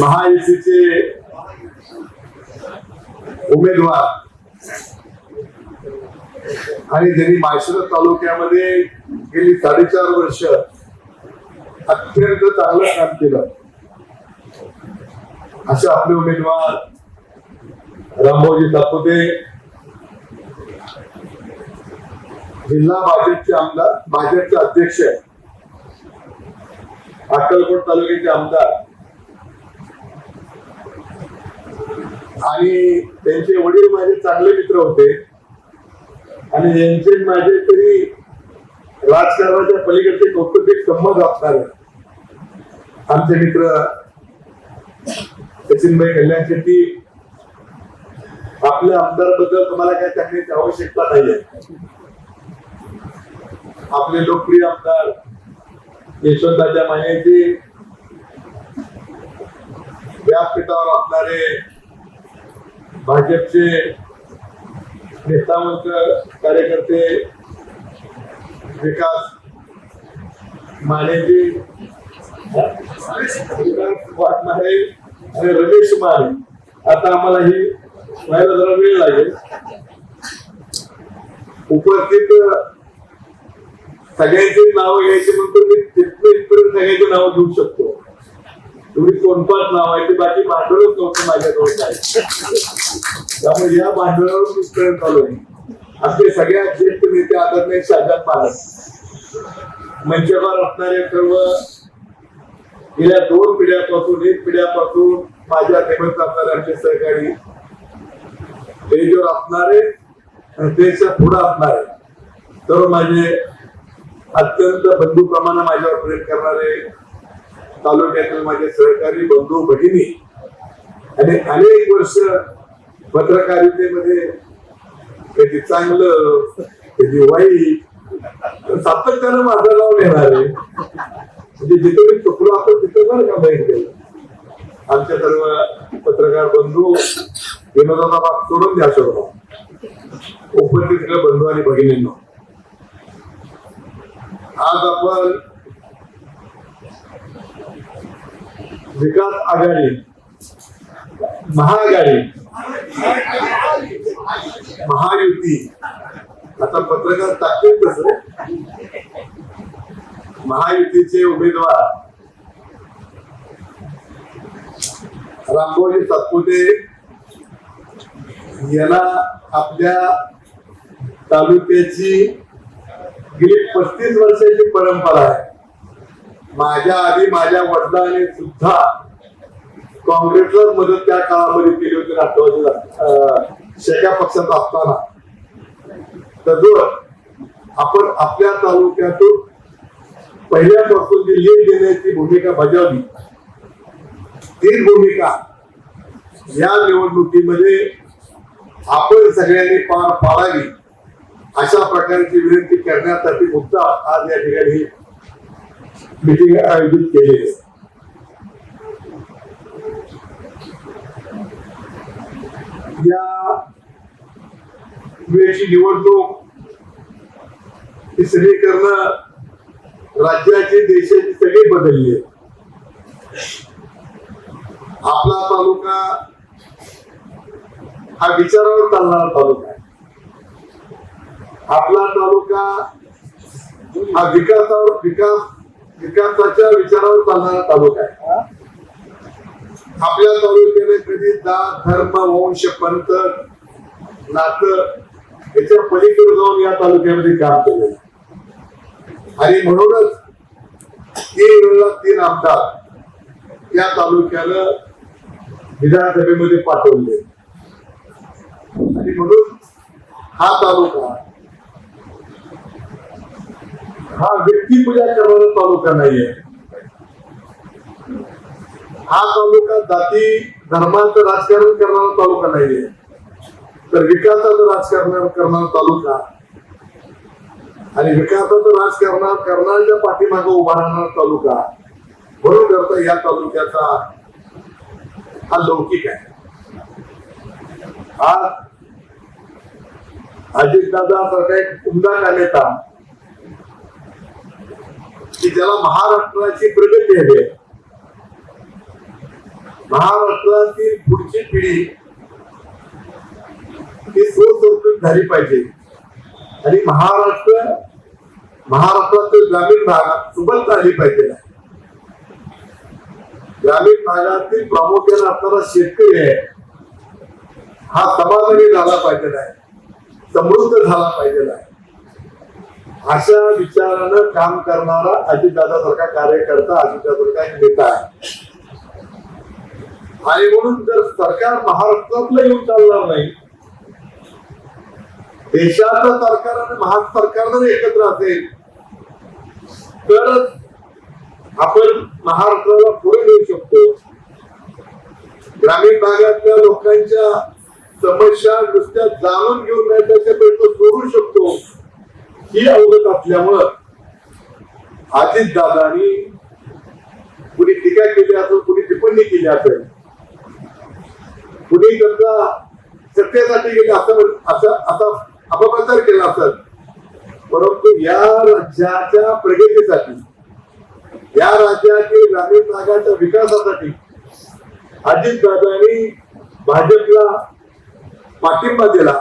महायुतीचे उमेदवार. आणि त्यांनी माळशिरस तालुक्यामध्ये गेली साडेचार वर्ष अत्यंत चांगलं काम केलं. असे आपले उमेदवार रामभाऊजी सातपुते जिल्हा भाजपचे आमदार भाजपचे अध्यक्ष अक्कलकोट तालुक्याचे आमदार आणि त्यांचे वडील माझे चांगले मित्र होते. आणि यांचे माझे तरी राजकारणाच्या पलीकडचे कौटुंबिक संबंध असणारे आमचे मित्र सचिनभाई कल्याण शेट्टी आपल्या आमदारबद्दल तुम्हाला काय सांगण्याची आवश्यकता नाहीये. आपले लोकप्रिय आमदार यशवंताच्या मानेचे व्यासपीठावर असणारे भाजपचे निष्ठावंत कार्यकर्ते विकास मानेजी विकास वाटणारे आणि रमेश मान आता आम्हाला ही व्हायला जरा वेळ लागेल. उपस्थित सगळ्यांची नावं घ्यायची म्हणतो मी तिथपर्यंत इथपर्यंत सगळ्यांची नावं घेऊ शकतो. तुम्ही कोणपाच नाव आहे ते बाकी भांडवलच नव्हतं माझ्याजवळ काय त्यामुळे या भांडवलावर मी चालू आहे. आमचे सगळ्यात ज्येष्ठ नेते आदरणीय शाहजाद महाराज मंचावर असणारे सर्व गेल्या दोन पिढ्यापासून एक पिढ्यापासून माझ्या नेमत असणारे आमचे सहकारी स्टेजवर असणारे आणि स्टेजच्या पुढे असणारे सर्व माझे अत्यंत बंधूप्रमाणे माझ्यावर प्रेम करणारे तालुक्यातील माझे सहकारी बंधू भगिनी आणि अनेक वर्ष पत्रकारितेमध्ये कधी चांगलं कधी वाईट सातत्यानं माझं नाव घेणारे म्हणजे जिथे मी चुकलो आपण तिथं बरं का केलं आमच्या सर्व पत्रकार बंधू विनोदाचा भाग सोडून द्या सर्व. उपस्थित बंधू आणि भगिनींना. आज आपण विकास आघाडी महाआघाडी महायुती. आता पत्रकार ताकद महायुतीचे उमेदवार. रामभाऊजी सातपुते यांना आपल्या तालुक्याची गेली पस्तीस वर्षाची परंपरा आहे. माझ्या आधी माझ्या वडिलांनी सुद्धा काँग्रेसला मदत त्या काळामध्ये केली होती राष्ट्रवादीला शेका पक्षात असताना. तर जर आपण आपल्या तालुक्यातून पहिल्यापासून जी लीड देण्याची भूमिका बजावली ती भूमिका या निवडणुकीमध्ये आपण सगळ्यांनी पार पाडावी अशा प्रकारची विनंती करण्यासाठी मुद्दा आज या ठिकाणी मिटिंग आयोजित केली या वेळची निवडणूक ही सगळी करणं राज्याची देशाची सगळी बदलली आहे. आपला तालुका हा विचारावर चालणारा तालुका आहे. आपला तालुका हा विकासावर विकास विकासाच्या विचारावर चालणारा तालुका आहे. आपल्या तालुक्याने कधी जात धर्म वंश पंथ नातं याच्या पलीकडे जाऊन या तालुक्यामध्ये काम केलं आणि म्हणूनच तीन वेळा तीन आमदार या तालुक्याला विधानसभेमध्ये पाठवले. आणि म्हणून हा तालुका हा व्यक्तिपूजा करणारा तालुका नाहीये. हा तालुका जाती धर्माचं राजकारण करणारा तालुका नाहीये. तर विकासाचं राजकारण करणारा तालुका. आणि विकासाचं राजकारण करणाऱ्या पाठीमागे उभा राहणारा तालुका. म्हणून करता या तालुक्याचा हा लौकिक आहे. आज अजितदादा सारखा एक उमदा कार्यता की ज्याला महाराष्ट्राची प्रगती हवी आहे. महाराष्ट्रातील पुढची पिढी ही सुसंस्कृत झाली पाहिजे. आणि महाराष्ट्र महाराष्ट्रातील ग्रामीण भागात सुबल झाली पाहिजे. ग्रामीण भागातील प्रामुख्याने असणारा शेतकरी आहे. हा समाधानी झाला पाहिजे. आहे समृद्ध झाला पाहिजे. आहे अशा विचारानं काम करणारा अजितदादा सारखा कार्यकर्ता अजितदादा सारखा एक नेता आहे. आणि म्हणून जर सरकार महाराष्ट्रातलं येऊन चालणार नाही देशाचं सरकार आणि महाराष्ट्र सरकार जर एकत्र असेल तरच आपण महाराष्ट्राला पुढे घेऊ शकतो. ग्रामीण भागातल्या लोकांच्या समस्या नुसत्या जाणून घेऊन नाही त्याच्या प्रश्न सोडू शकतो. ही अवगत असल्यामुळं अजित दादानी कुणी टीका केली असेल कुणी टिप्पणी केली असेल कुणी त्यांचा सत्तेसाठी गेले असं असं असा अपप्रचार केला असत परंतु या राज्याच्या प्रगतीसाठी या राज्यातील ग्रामीण भागाच्या विकासासाठी अजितदादांनी भाजपला पाठिंबा दिला.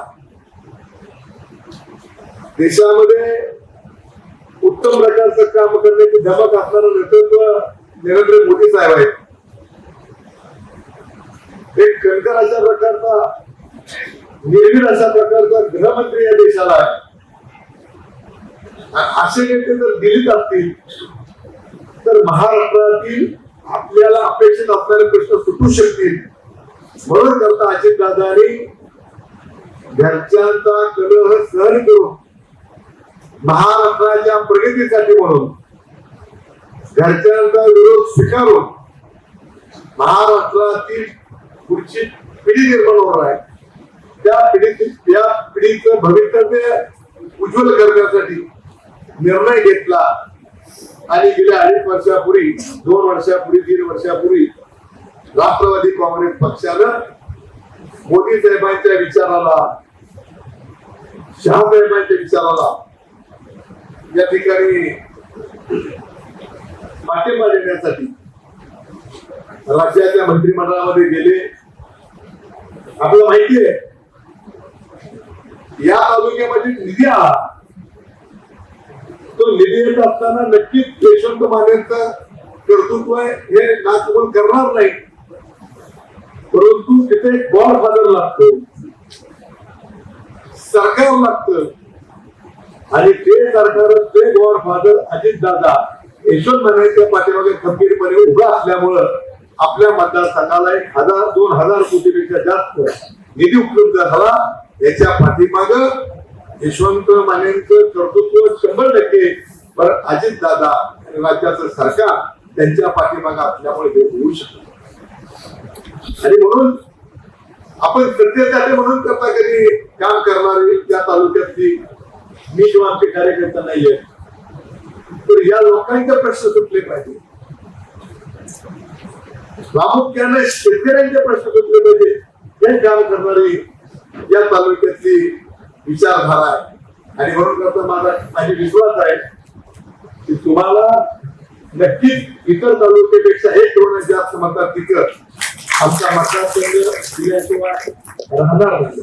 देशामध्ये उत्तम प्रकारचं काम करण्याची धमक असणारं नेतृत्व नरेंद्र मोदी साहेब आहेत. एक कणकर अशा प्रकारचा निर्मित अशा प्रकारचा गृहमंत्री या देशाला आहे. असे नेते जर दिलीत असतील तर महाराष्ट्रातील आपल्याला अपेक्षित असणारे प्रश्न सुटू शकतील. म्हणून करता अजितदादानी घरच्यांचा कलह सहन करून महाराष्ट्राच्या प्रगतीसाठी म्हणून घरच्यांचा विरोध स्वीकारून महाराष्ट्रातील पुढची पिढी निर्माण होणार आहे. त्या पिढीतील त्या पिढीचं भवितव्य उज्ज्वल करण्यासाठी निर्णय घेतला आणि गेल्या अडीच वर्षापूर्वी दोन वर्षापूर्वी तीन वर्षापूर्वी राष्ट्रवादी काँग्रेस पक्षानं मोदी साहेबांच्या विचाराला शहासाहेबांच्या विचाराला या ठिकाणी पाठिंबा देण्यासाठी राज्याच्या मंत्रिमंडळामध्ये गेले. आपल्याला माहिती आहे या तालुक्यामध्ये निधी आला. तो निधी येत असताना नक्कीच यशवंत मानेचं कर्तृत्व आहे हे नाचवून करणार नाही. परंतु तिथे गॉड फादर लागतो. सरकार लागतं. आणि ते सरकार ते गॉड फादर अजित दादा यशवंत मानेच्या पाठीमागे खंबीरपणे उभा असल्यामुळं आपल्या मतदारसंघाला एक हजार दोन हजार कोटीपेक्षा जास्त निधी उपलब्ध झाला. याच्या पाठीमाग यशवंत मानेंचं कर्तृत्व शंभर टक्के पण अजित दादा आणि राज्याचं सरकार त्यांच्या पाठीमाग असल्यामुळे हे होऊ शकत आणि म्हणून आपण सत्तेसाठी म्हणून करता कधी? काम करणारे त्या तालुक्यातली मी किंवा आमचे कार्यकर्ता नाहीये तर या लोकांचे प्रश्न सुटले पाहिजे. प्रामुख्याने शेतकऱ्यांचे प्रश्न सुटले पाहिजे. हे काम करणारी या तालुक्यातली विचारधारा आहे. आणि म्हणून करता माझा माझी विश्वास आहे की तुम्हाला नक्कीच इतर तालुक्यापेक्षा एक करोड जास्त मतदार तिकट आमचा मतदारसंघ दिल्याशिवाय राहणार नाही.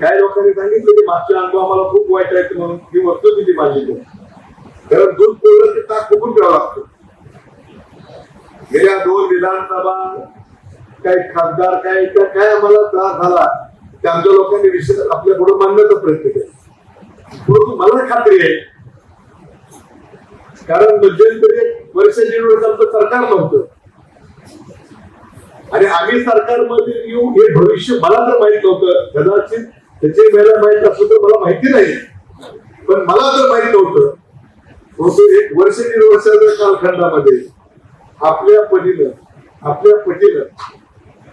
काही लोकांनी सांगितलं की मागच्या अनुभव आम्हाला खूप वाईट आहे म्हणून ही वस्तुस्थिती मानली कारण दूध पोळलं ते ताक फुकून ठेवावं लागतं. गेल्या दोन विधानसभा काही खासदार काय त्या काय आम्हाला त्रास झाला ते आमच्या लोकांनी विषय आपल्या पुढे मांडण्याचा प्रयत्न केला. परंतु मला खात्री आहे कारण मध्यंतरी वर्ष दीड वर्ष आमचं सरकार नव्हतं. आणि आम्ही सरकारमध्ये येऊ हे भविष्य मला तर माहीत नव्हतं. कदाचित त्याचे वेळेला माहीत असलं तर मला माहिती नाही. पण मला तर माहीत नव्हतं परंतु एक वर्ष दीड वर्षाच्या कालखंडामध्ये आपल्या पतीनं आपल्या पतीनं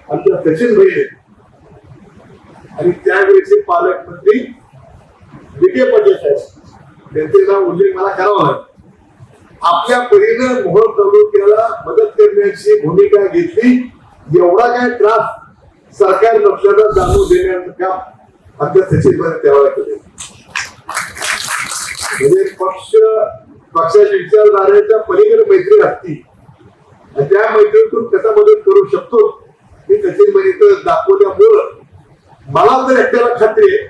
आमच्या सचिन भाईने आणि त्यावेळेचे पालकमंत्री विखे पाटील साहेब. त्यांचे नाव उल्लेख मला करावा लागेल. आपल्या परीनं मोहोळ तालुक्याला मदत करण्याची भूमिका घेतली. एवढा काय त्रास सरकार नसल्याचा जाणून देण्याचं काम आमच्या सचिन भाई त्यावेळेला म्हणजे पक्ष पक्षाच्या विचारधारेच्या पलीकडे मैत्री असती. आणि त्या मैत्रीतून कसा मदत करू शकतो. हे सचिन बहिणी दाखवल्यामुळं मला तर एकट्याला खात्री आहे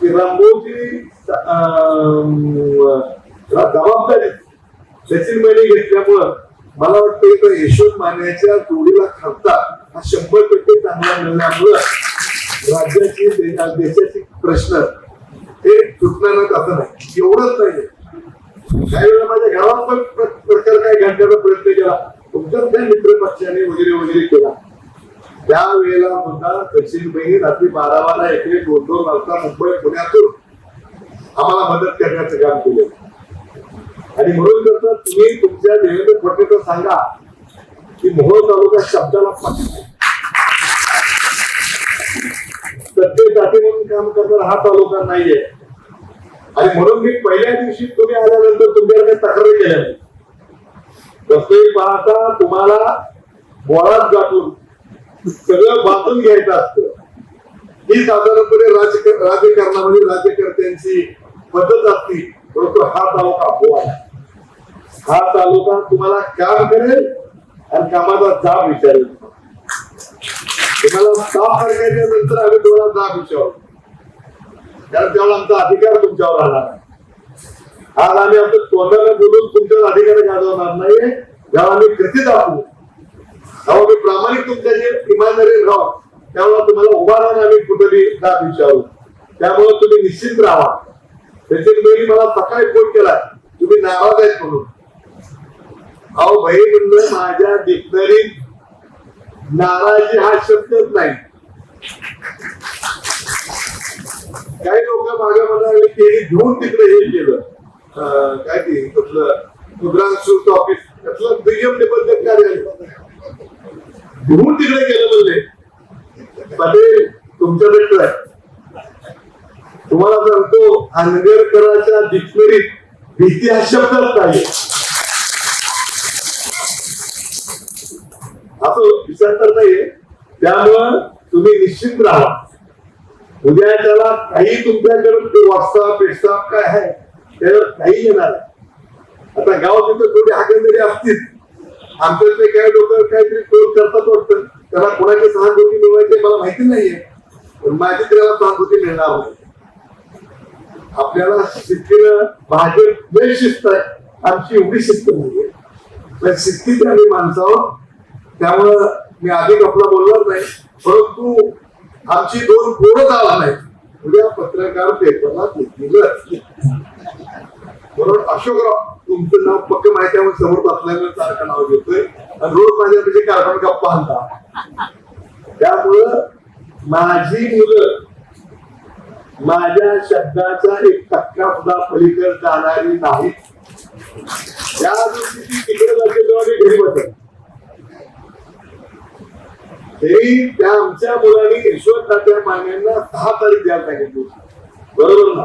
की रामभाऊची जबाबदारी सचिन बहिणी घेतल्यामुळं मला वाटतं की त्या यशवंत मान्याच्या जोडीला खासदार हा शंभर टक्के चांगला मिळण्यामुळं राज्याची देशाचे देशाची प्रश्न हे सुटणार असं नाही. एवढंच नाही काही वेळा माझ्या गावात पण प्रकार काय घडण्याचा प्रयत्न केला. तुमच्याच काही मित्र पक्षाने वगैरे वगैरे केला. त्यावेळेला सुद्धा सचिन बहिणी रात्री बारा बारा येथे दोन दोन वाजता मुंबई पुण्यातून आम्हाला मदत करण्याचं काम केलं. आणि म्हणून कसं तुम्ही तुमच्या देवेंद्र फडणवीस सांगा की मोहोळ तालुका शब्दाला पाठी नाही. जाती म्हणून काम करणारा हा तालुका नाहीये आणि म्हणून मी पहिल्या दिवशी तुम्ही आल्यानंतर तुमच्याकडे तक्रारी केल्या नाही. पाहता तुम्हाला बोळात गाठून सगळं बांधून घ्यायचं असतं ही साधारणपणे राजकारणामध्ये राज्यकर्त्यांची पद्धत असती परंतु हा तालुका बोळा हा तालुका तुम्हाला काम करेल आणि कामाचा जाब विचारेल तुम्हाला साफ करण्याच्या नंतर आम्ही तुम्हाला जाब विचारू कारण तेव्हा आमचा अधिकार तुमच्यावर आला नाही. आज आम्ही आमचं तोंडाला बोलून तुमच्यावर अधिकार गाजवणार नाही जेव्हा आम्ही कृती दाखवू तेव्हा मी प्रामाणिक तुमच्या जे इमानदारी राहू त्यामुळे तुम्हाला उभा राहून आम्ही कुठेही दाब विचारू. त्यामुळे तुम्ही निश्चित राहा. त्याची मी मला सकाळी फोन केला. तुम्ही नाराज आहेत म्हणून. अहो भाई म्हणलं माझ्या डिक्शनरीत नाराजी हा शब्दच नाही. काही लोक मागे म्हणाले की घेऊन तिकडे हे केलं. काय ते कुठलं मुद्रांक ऑफिस त्यातलं दुय्यम निबंधक कार्यालय. घेऊन तिकडे गेलं म्हणले. पटेल तुमच्याकडे तुम्हाला सांगतो आंगरकरांच्या डिक्शनरीत भीती हा शब्दच नाही असं विचार करता नाही त्यामुळं तुम्ही निश्चित राहा. उद्या त्याला काही तुमच्याकडे व्हॉट्सअप व्हॉट्सअप काय आहे त्यावर काही येणार आहे. आता गाव तिथं थोडी हाकेंदरी असतील आमच्यातले काही लोक काहीतरी क्लोज करतात वाटतं त्याला कोणाची सहानुभूती मिळवायची मला माहिती नाहीये. पण माझी त्याला सहानुभूती मिळणार नाही. आपल्याला शिस्तीनं भाजप लय शिस्त आहे. आमची एवढी शिस्त नाहीये. पण शिस्तीत आली माणसावर त्यामुळं मी अधिक आपलं बोलणार नाही परंतु आमची दोन पोरं झाला नाही उद्या पत्रकार पेपरला दिलं म्हणून अशोकराव तुमचं नाव पक्क माहिती आहे समोर बसल्यामुळे सारखं नाव घेतोय. आणि रोज माझ्यापेक्षा कार्बन गप्पा आणता त्यामुळं माझी मुलं माझ्या शब्दाचा एक टक्का सुद्धा पलीकडे जाणारी नाही त्या दिवशी ती तिकडे जाते तेव्हा मी घरी बसत हे त्या आमच्या मुलांनी यशवंताच्या मान्यांना सहा तारीख द्यायला सांगितली बरोबर ना?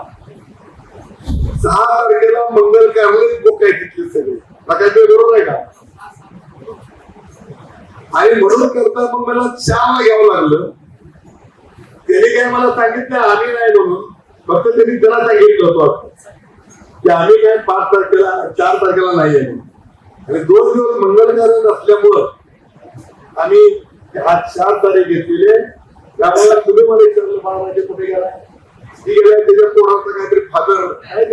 सहा तारखेला मंगल कार्यालय बुक काय तिथले सगळे. काय बरोबर आहे का? आणि म्हणून करता मग मला चहा घ्यावं लागलं. त्याने काय मला सांगितलं आम्ही नाही म्हणून. फक्त त्यांनी त्याला सांगितलं होतं. की आम्ही काय पाच तारखेला चार तारखेला नाही आहे म्हणून. आणि दोन दिवस मंगल कार्य नसल्यामुळं आम्ही आज चार तारीख घेतलेले. त्यामुळे तुम्ही मला विचारलं म्हणजे कुठे गेला? ती गेल्या त्याच्या कोणाचं काहीतरी फादर. आहे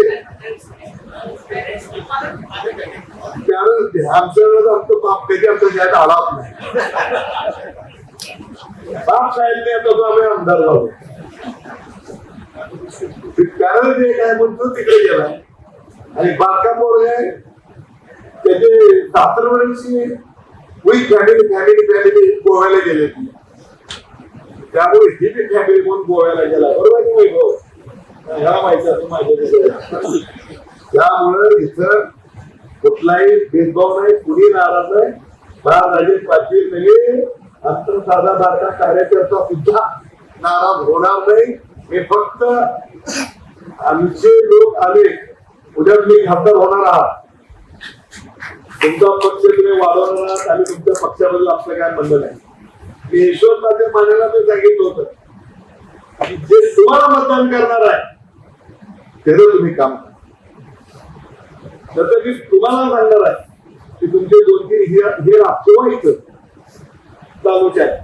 आमच्या वेळेस आमचं बाप कधी आमच्या शाळेत आलाच नाही. बाप शाळेत आम्ही आमदार झालो. ते कारण जे काय म्हणतो तिकडे गेला. आणि बारका पोर आहे. त्याचे सासरवडीची विथ फॅमिली फॅमिली फॅमिली गोव्याला गेले ती त्यामुळे ही। बी फॅमिली म्हणून गोव्याला गेला बरोबर आहे ह्या माहिती असं माझ्या त्यामुळे इथं कुठलाही भेदभाव नाही कुणी नाराज नाही राजे पाटील नाही आमचा साधा बारका कार्यकर्ता सुद्धा नाराज होणार नाही हे फक्त आमचे लोक आले उद्या तुम्ही खासदार होणार आहात तुमचा पक्ष तुम्ही वाढवणार आणि तुमच्या पक्षाबद्दल आपलं काय म्हणणं नाही. मी यशवंताच्या मानाला ते सांगितलं होतं. की जे तुम्हाला मतदान करणार आहे त्याचं तुम्ही काम करा. मी तुम्हाला सांगणार आहे की तुमचे दोन तीन हे हे चालूच आहे.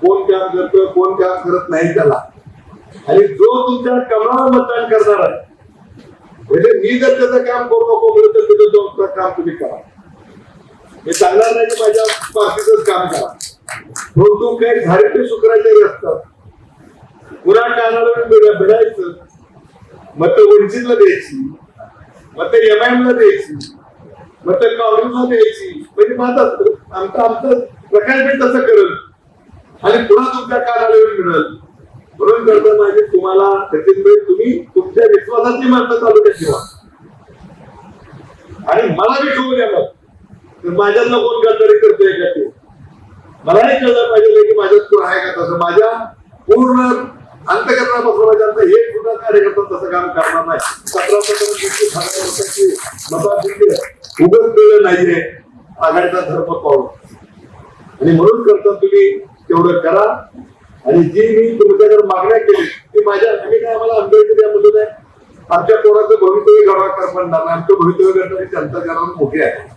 कोण काम करतं कोण काम करत नाही त्याला. आणि जो तुमच्या कमळावर मतदान करणार आहे म्हणजे मी जर त्याचं काम करू नको म्हणून तर त्याचं दोन काम तुम्ही करा. हे चालणार नाही की माझ्या पार्टीच काम करा. परंतु काही धारित्य शुक्राचारी असतात पुरा कानाला भिडायचं मत वंचितला द्यायची. मत आय ला द्यायची. मत काँग्रेसला द्यायची. म्हणजे माझा आमचं आमचं प्रकाश तसं करल. आणि पुन्हा तुमच्या कानाला मिळेल. म्हणून करता माझे तुम्हाला सचिनभाई तुम्ही तुमच्या विश्वासाची माणसं तालुक्यात ठेवा. आणि मला बी ठेवू द्या मग तर माझ्यातलं कोण गद्दारी करतोय का ते नाही कळलं पाहिजे की माझ्यात कोण आहे का तसं. माझ्या पूर्ण अंतकरणापासून माझ्या एक सुद्धा कार्यकर्ता तसं काम करणार नाही. सतरा सतरा दिवशी भारत उगत मिळलं नाहीये आघाडीचा धर्म पाहून. आणि म्हणून करता तुम्ही तेवढं करा. आणि जी मी तुमच्याकडे मागण्या केली ती माझ्या आम्ही काय आम्हाला आंबेडकर यामधून आहे आमच्या पोराचं भवितव्य घडवा करणार नाही. आमचं भवितव्य करणारी जनता जरा मोठी आहे.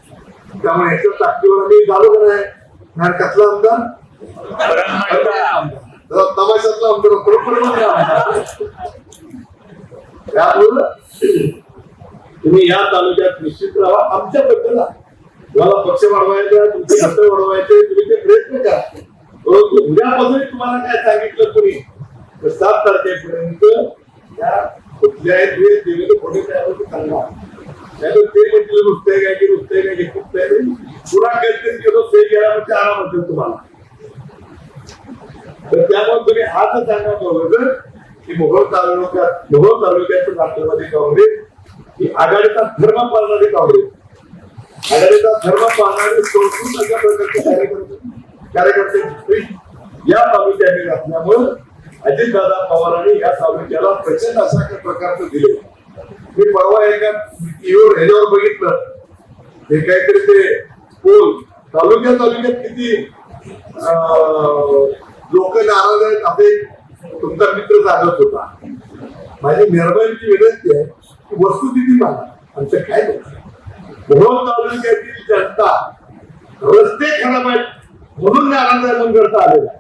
त्यामुळे याच्या ताकदीवर आम्ही झालो का नाही कसला आमदार? तमाशातला आमदार बरोबर. त्यामुळं तुम्ही या तालुक्यात निश्चित राहा. आमच्या बद्दल तुम्हाला पक्ष वाढवायचा तुमचे घटक वाढवायचे तुम्ही ते प्रयत्न करा. परंतु उद्यापासून तुम्हाला काय सांगितलं कोणी? तर सात तारखेपर्यंत त्या कुठल्याही द्वेष दिलेले खोटे त्यावर सांगा ते म्हटलं नुसतंय काय की नुसतंय काय की खुपतंय पुन्हा करते केलं ते गेला म्हणजे आराम असेल तुम्हाला तर त्यामुळे तुम्ही आज सांगा बरोबर की मोहोळ तालुक्यात मोहोळ तालुक्याचं राष्ट्रवादी काँग्रेस ही आघाडीचा धर्म पाळणारी काँग्रेस आघाडीचा धर्म पाळणारे संस्कृत अशा प्रकारचे कार्यकर्ते कार्यकर्ते या तालुक्याने असल्यामुळं अजितदादा पवारांनी या तालुक्याला प्रचंड अशा प्रकारचं दिले मी परवा एका टीव्हीवर ह्याच्यावर बघितलं. हे काहीतरी ते पोल तालुक्या तालुक्यात किती लोक नाराज आहेत असे तुमचा मित्र सांगत होता. माझी मेहरबानीची विनंती आहे की वस्तुस्थिती मागा. आमचं काय मोहोळ तालुक्यातील जनता रस्ते खराब आहेत म्हणून नाराज आहे म्हणून करता आलेला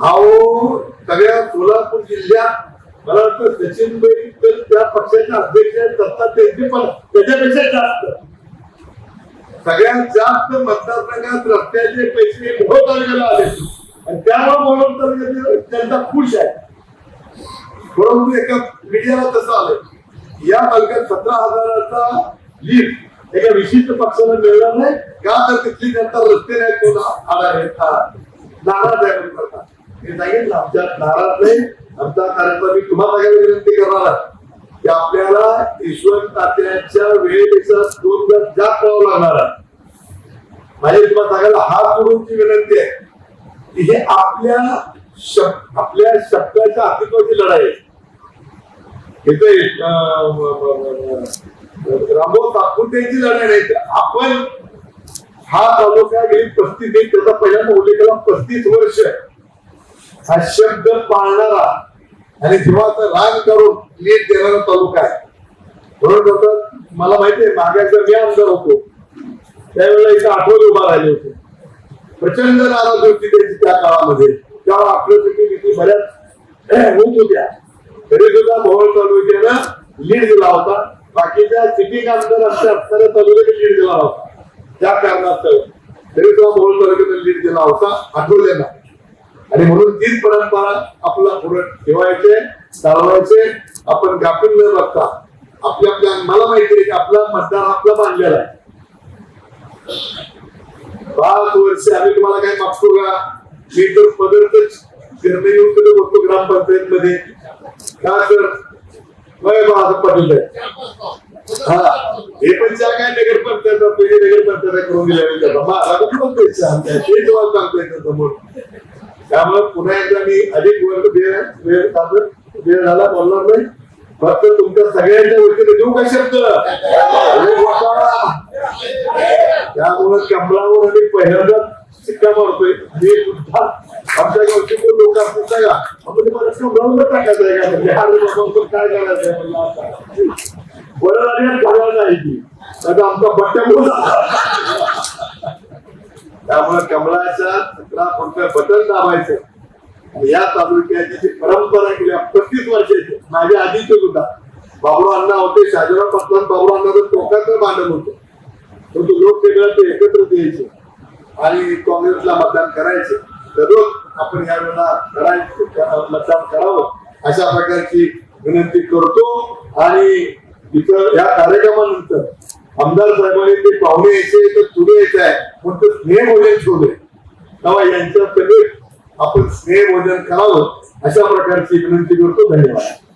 अहो सगळ्या सोलापूर जिल्ह्यात मला वाटतं सचिन भाई तर त्या पक्षाचे अध्यक्ष आहेत सत्ता त्यांचे पण त्याच्यापेक्षा जास्त. सगळ्यात जास्त मतदारसंघात रस्त्याचे पैसे मोहोळ तालुक्याला आले आणि त्यामुळे मोहोळ तालुक्याचे त्यांचा खुश आहे. परंतु एका मीडियाला तसं आलं या तालुक्यात सतरा हजाराचा लीड एका विशिष्ट पक्षाला मिळणार नाही. का तर तिथली जनता रस्ते नाही कोणा आला आहे नाराज आहे म्हणून करतात. मी सांगितलं आमच्या नाराज नाही. आमचा कार्यक्रम मी तुम्हाला विनंती करणार आहे की आपल्याला ईश्वर तात्याच्या वेळेपेक्षा दोन तास जास्त राहावं लागणार आहे. माझी तुम्हाला सांगायला हात जोडूनची विनंती आहे की हे आपल्या शब्द आपल्या शब्दाच्या अस्तित्वाची लढाई आहे. इथे रामभाऊ सातपुतेची लढाई नाही आपण हा तालुका गेली पस्तीस त्याचा पहिल्यांदा उल्लेख केला पस्तीस वर्ष हा शब्द पाळणारा आणि जीवाचं राग करून नीट देणारा तालुका आहे. म्हणून डॉक्टर मला माहिती आहे मागायचा मी आमदार होतो. त्यावेळेला इथं आठवले उभा राहिले होते. प्रचंड नाराज होती त्यांची त्या काळामध्ये. तेव्हा आपल्यासाठी किती बऱ्याच होत होत्या. तरी सुद्धा भोवळ तालुक्यानं लीड दिला होता. बाकीच्या सिटी कामदार आमच्या असणाऱ्या तालुक्याने लीड दिला होता. त्या कारणास्तव तरी सुद्धा भोवळ तालुक्यानं लीड दिला होता आठवलेला आणि म्हणून तीच परंपरा आपला पुढे ठेवायचे चालवायचे. आपण गाफील न बघता आपल्या आपल्या मला माहिती आहे की आपला मतदार आपला मानलेला आहे. पाच वर्ष आम्ही तुम्हाला काय मागतो का? मी तर पदार्थच निर्णय येऊन तिथे बसतो ग्रामपंचायत मध्ये का तर? वय माझं पाटील. हा. हे पण त्या काय नगर पंचायत नगर पंचायत करून दिल्या माझा कुठं पैसे आमच्या ते सांगता येतं समोर त्यामुळे पुन्हा एकदा मी अधिक वर्ग वेळ वेळ झाला बोलणार नाही. फक्त तुमच्या सगळ्यांच्या वतीने देऊ का शब्द? त्यामुळे कमलावर आणि पहिल्यांदा शिक्का मारतोय. मी सुद्धा आमच्या गावचे कोण लोक असतील का आपण तुम्हाला कमलावर टाकायचं आहे का? म्हणजे हा रे काय करायचं आहे म्हणलं बरं झाली घालायला नाही ती. आता आमचा बट्ट्या बोला त्यामुळे कमळाच्या सतरा फुटचं बटन दाबायचं. आणि या तालुक्याची जी परंपरा गेल्या पस्तीस वर्षाची माझ्या आधीचे सुद्धा. बाबुराव अण्णा होते शाजीराव पाटलां बाबुराव अण्णाचं टोकाचं भांडण होतं. परंतु लोक सगळं ते एकत्र यायचे. आणि काँग्रेसला मतदान करायचे. दररोज आपण या वेळेला करायचं मतदान करावं अशा प्रकारची विनंती करतो. आणि इथं या कार्यक्रमानंतर आमदार साहेबांनी ते पाहुणे यायचे तर पुढे यायचं आहे. पण ते स्नेह भोजन ठेवले. तेव्हा यांच्या सगळे आपण स्नेह भोजन करावं अशा प्रकारची विनंती करतो. धन्यवाद.